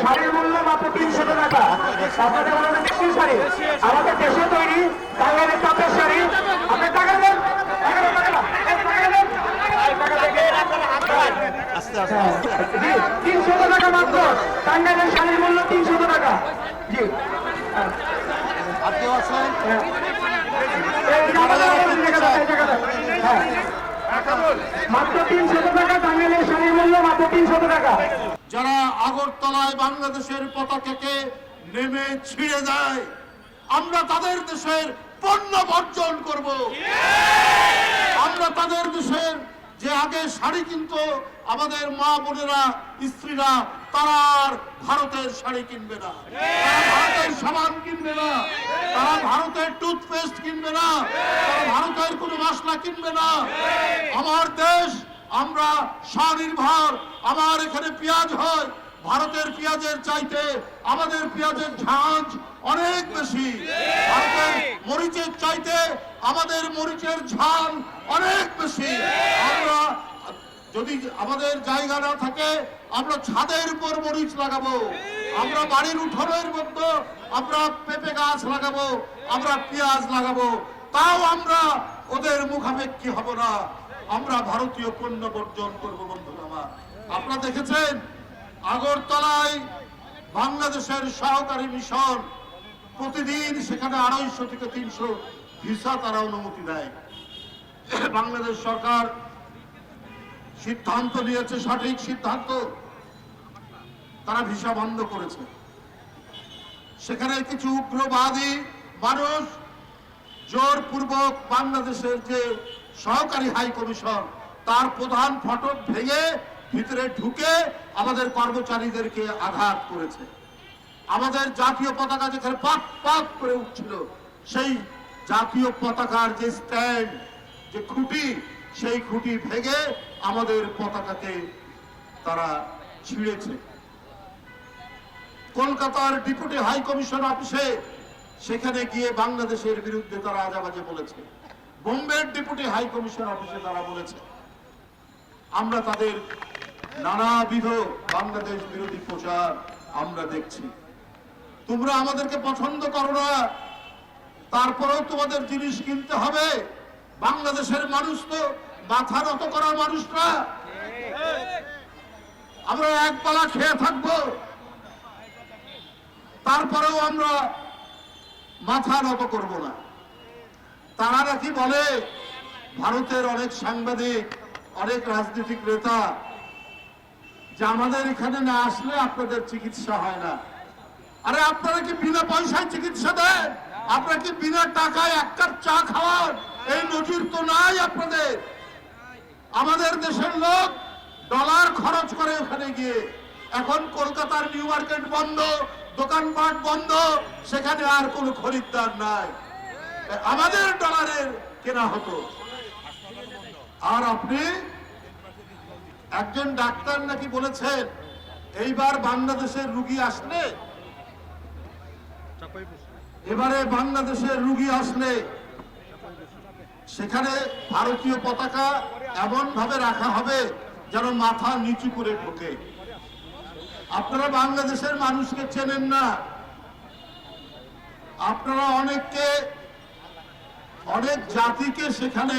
শাড়ির মূল্য মাত্র তিনশো টাকা আপনাদের আমাদের শাড়ি। আমাদের দেশে তৈরি বাঙালির তাঁতের শাড়ি। আপনি টাকা দেন এগারো টাকা মাত্র টাঙ্গাইলের শাড়ির মূল্য তিনশো টাকা জি। মাত্র তিনশো টাকা টাঙ্গাইলের শাড়ির মূল্য মাত্র তিনশো টাকা যারা আগরতলায় বাংলাদেশের পতাকাকে নেমে ছিঁড়ে দেয় আমরা তাদের দেশের পণ্য বর্জন করব। আমরা তাদের দেশের যে আগে শাড়ি কিনতো, আমাদের মা বোনেরা, স্ত্রীরা, তারা আর ভারতের শাড়ি কিনবে না। ভারতের সাবান কিনবে না। তারা ভারতের টুথপেস্ট কিনবে না। তারা ভারতের কোনো মশলা কিনবে না। আমার দেশ, আমরা স্বনির্ভর। আমার এখানে পেঁয়াজ হয় ভারতের পেঁয়াজের চাইতে আমাদের পেঁয়াজের ঝাঁঝ অনেক বেশি। ভারতের মরিচের চাইতে আমাদের মরিচের ঝাল অনেক বেশি। আমরা যদি আমাদের জায়গা না থাকে, আমরা ছাদের উপর মরিচ লাগাবো। আমরা বাড়ির উঠোনের মধ্যে আমরা পেঁপে গাছ লাগাবো, আমরা পেঁয়াজ লাগাবো। তাও আমরা ওদের মুখাপেক্ষী হব না। আমরা ভারতীয় পণ্য বর্জন করব, বন্ধুরা আমার। আপনারা দেখেছেন আগরতলায় বাংলাদেশের সহকারী মিশন প্রতিদিন সেখানে আড়াইশো থেকে তিনশো ভিসা তারা অনুমতি দেয়। বাংলাদেশ সরকার সিদ্ধান্ত নিয়েছে, সঠিক সিদ্ধান্ত। তারা ভিসা বন্ধ করেছে। সেখানে কিছু উগ্রবাদী মানুষ জোরপূর্বক বাংলাদেশের যে সহকারী হাই কমিশন, তার প্রধান ফটক ভেঙে ভিতরে ঢুকে আমাদের কর্মচারীদেরকে আঘাত করেছে। আমাদের জাতীয় পতাকা যেখানে পাক পাক করে উঠছিল, সেই জাতীয় পতাকার যে স্ট্যান্ড যে খুঁটি, সেই খুঁটি ভেঙে আমাদের পতাকাকে তারা ছিঁড়েছে। কলকাতার ডিপুটি হাই কমিশন অফিসে সেখানে গিয়ে বাংলাদেশের বিরুদ্ধে তারা আজাবাজে বলেছে। বোম্বের ডিপুটি হাই কমিশন অফিসে তারা বলেছে, আমরা তাদের নানাবিধ বাংলাদেশ বিরোধী প্রচার আমরা দেখছি। তোমরা আমাদেরকে পছন্দ করো না, তারপরেও তোমাদের জিনিস কিনতে হবে। বাংলাদেশের মানুষ তো মাথা নত করার মানুষ না। আমরা এক পালা খেয়ে থাকব। তারপরেও আমরা মাথা নত করব না। তারা নাকি বলে, ভারতের অনেক সাংবাদিক, অনেক রাজনৈতিক নেতা যে আমাদের এখানে না আসলে আপনাদের চিকিৎসা হয় না। আরে আপনারা কি বিনা পয়সায় চিকিৎসা দেন? আপনারা কি বিনা টাকায় এক কাপ চা খাওয়ান? এই নজির তো নাই আপনাদের। আমাদের দেশের লোক ডলার খরচ করে ওখানে গিয়ে। এখন কলকাতার নিউ মার্কেট বন্ধ, দোকানপাট বন্ধ, সেখানে আর কোনো খরিদ্দার নাই। আমাদের ডলারের কেনা হতো। আর আপনি একজন ডাক্তার নাকি বলেছেন, এইবার বাংলাদেশের রুগী আসলে? এবারে বাংলাদেশের রুগী আসলে। সেখানে ভারতীয় পতাকা এমন ভাবে রাখা হবে যেন মাথা নিচু করে ঢোকে। আপনারা বাংলাদেশের মানুষকে চেনেন না। আপনারা অনেককে, অনেক জাতিকে সেখানে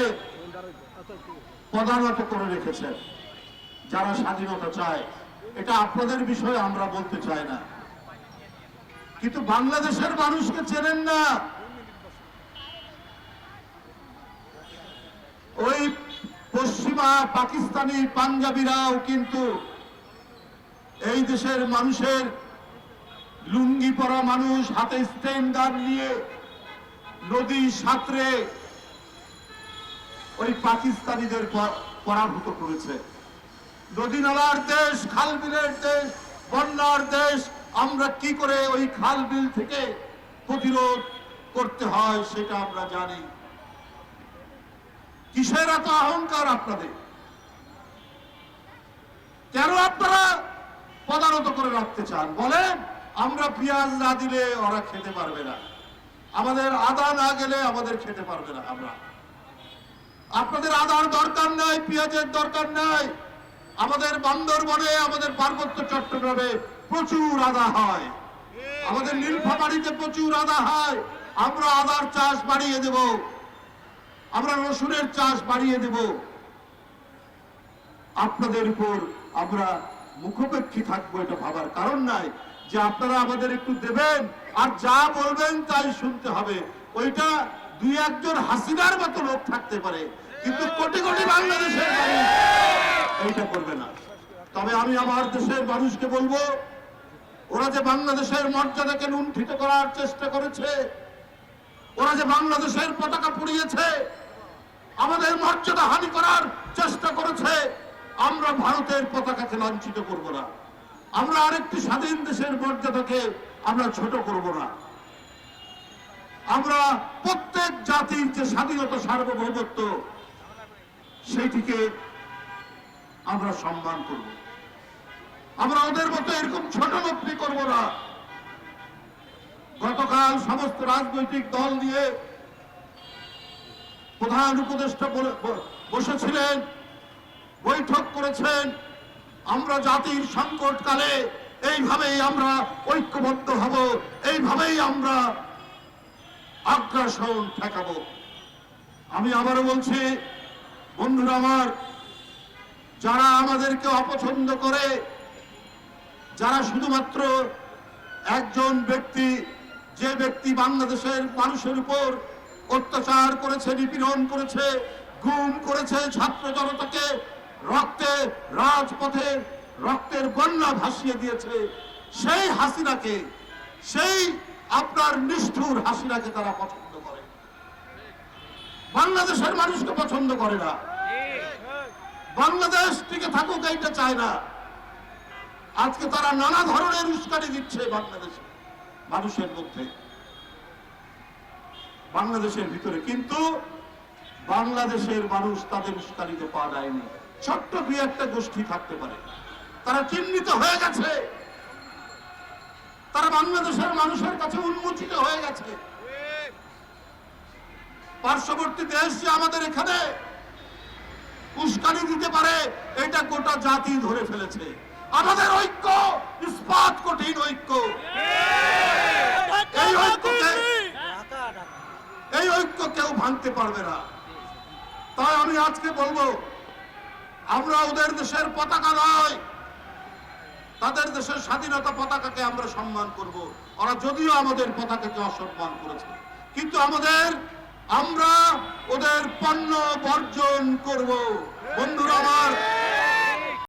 পদানত করে রেখেছেন। যারা স্বাধীনতা চায়, এটা আপনাদের বিষয়ে আমরা বলতে চাই না। কিন্তু বাংলাদেশের মানুষকে চেনেন না। ওই পশ্চিমা পাকিস্তানি পাঞ্জাবিরাও কিন্তু এই দেশের মানুষের লুঙ্গি পরা মানুষ, হাতে স্টেন্ডার নিয়ে নদী সাঁতরে ওই পাকিস্তানিদের পরাভূত করেছে। নদী নালার দেশ খাল বিলের দেশ, বন্যার দেশ, আমরা কি করে ওই খাল বিল থেকে প্রতিরোধ করতে হয় সেটা আমরা জানি। কিসের এত অহংকার আপনাদের? কেন আপনারা পদানত করে রাখতে চান? বলেন, আমরা পেঁয়াজ না দিলে ওরা খেতে পারবে না। আমাদের আদা না গেলে আমাদের খেতে পারবে না আমরা। আপনাদের আদার দরকার নাই, পেঁয়াজের দরকার নাই। আমাদের বান্দরবনে, আমাদের পার্বত্য চট্টগ্রামে প্রচুর আদা হয়। আমাদের নীলফামারিতে প্রচুর আদা হয়। আমরা আদার চাষ বাড়িয়ে দেব। আমরা রসুনের চাষ বাড়িয়ে দেব। আপনাদের উপর আমরা মুখোপেক্ষী থাকব, এটা ভাবার কারণ নাই যে আপনারা আমাদের একটু দেবেন আর যা বলবেন তাই শুনতে হবে। ওইটা দুই একজন হাসিনার মতো লোক থাকতে পারে, কিন্তু কোটি কোটি বাংলাদেশের এইটা করবে না। তবে আমি আমার দেশের মানুষকে বলব, ওরা যে বাংলাদেশের মর্যাদাকে লুণ্ঠিত করার চেষ্টা করেছে, ওরা যে বাংলাদেশের পতাকা পুড়িয়েছে, আমাদের মর্যাদা হানি করার চেষ্টা করেছে, আমরা ভারতের পতাকাকে লাঞ্ছিত করব না। আমরা আরেকটি স্বাধীন দেশের মর্যাদাকে আমরা ছোট করব না। আমরা প্রত্যেক জাতির যে স্বাধীনতা সার্বভৌমত্ব, সেইটিকে আমরা সম্মান করব। আমরা ওদের মতো এরকম ছোট লোকটি করব না। গতকাল সমস্ত রাজনৈতিক দল নিয়ে প্রধান উপদেষ্টা বসেছিলেন, বৈঠক করেছেন। আমরা জাতির সংকটকালে এইভাবেই আমরা ঐক্যবদ্ধ হব, এইভাবেই আমরা আগ্রাসন ঠেকাবো। আমি আবারও বলছি, বন্ধুরা আমার যারা আমাদেরকে অপছন্দ করে, যারা শুধুমাত্র একজন ব্যক্তি, যে ব্যক্তি বাংলাদেশের মানুষের উপর অত্যাচার করেছে, নিপীড়ন করেছে, গুম করেছে ছাত্র জনতাকে রক্তে, রাজপথে রক্তের বন্যা ভাসিয়ে দিয়েছে, সেই হাসিনাকে, সেই আপনার নিষ্ঠুর হাসিনাকে তারা পছন্দ করে। বাংলাদেশের মানুষকে পছন্দ করে না। বাংলাদেশ টিকে থাকুক, এইটা চায় না। আজকে তারা নানা ধরনের উস্কানি দিচ্ছে বাংলাদেশে, মানুষের মধ্যে। বাংলাদেশের ভিতরে কিন্তু বাংলাদেশের মানুষ তাদের উস্কানিতে পা দেয়নি। ছোট্ট দুই একটা গোষ্ঠী থাকতে পারে। তারা চিহ্নিত হয়ে গেছে। তারা বাংলাদেশের মানুষের কাছে উন্মোচিত হয়ে গেছে। পার্শ্ববর্তী দেশ যে আমাদের এখানে উস্কানি দিতে পারে, এটা গোটা জাতি ধরে ফেলেছে। আমাদের ঐক্য, ইস্পাত কঠিন ঐক্য। এই ঐক্যকে এই ঐক্য কেউ ভাঙতে পারবে না। তাই আমি আজকে বলব, আমরা ওদের দেশের পতাকা নয়, তাদের দেশের স্বাধীনতা পতাকাকে আমরা সম্মান করব। ওরা যদিও আমাদের পতাকাকে অসম্মান করেছে, কিন্তু আমাদের আমরা ওদের পণ্য বর্জন করব। বন্ধুরা আমার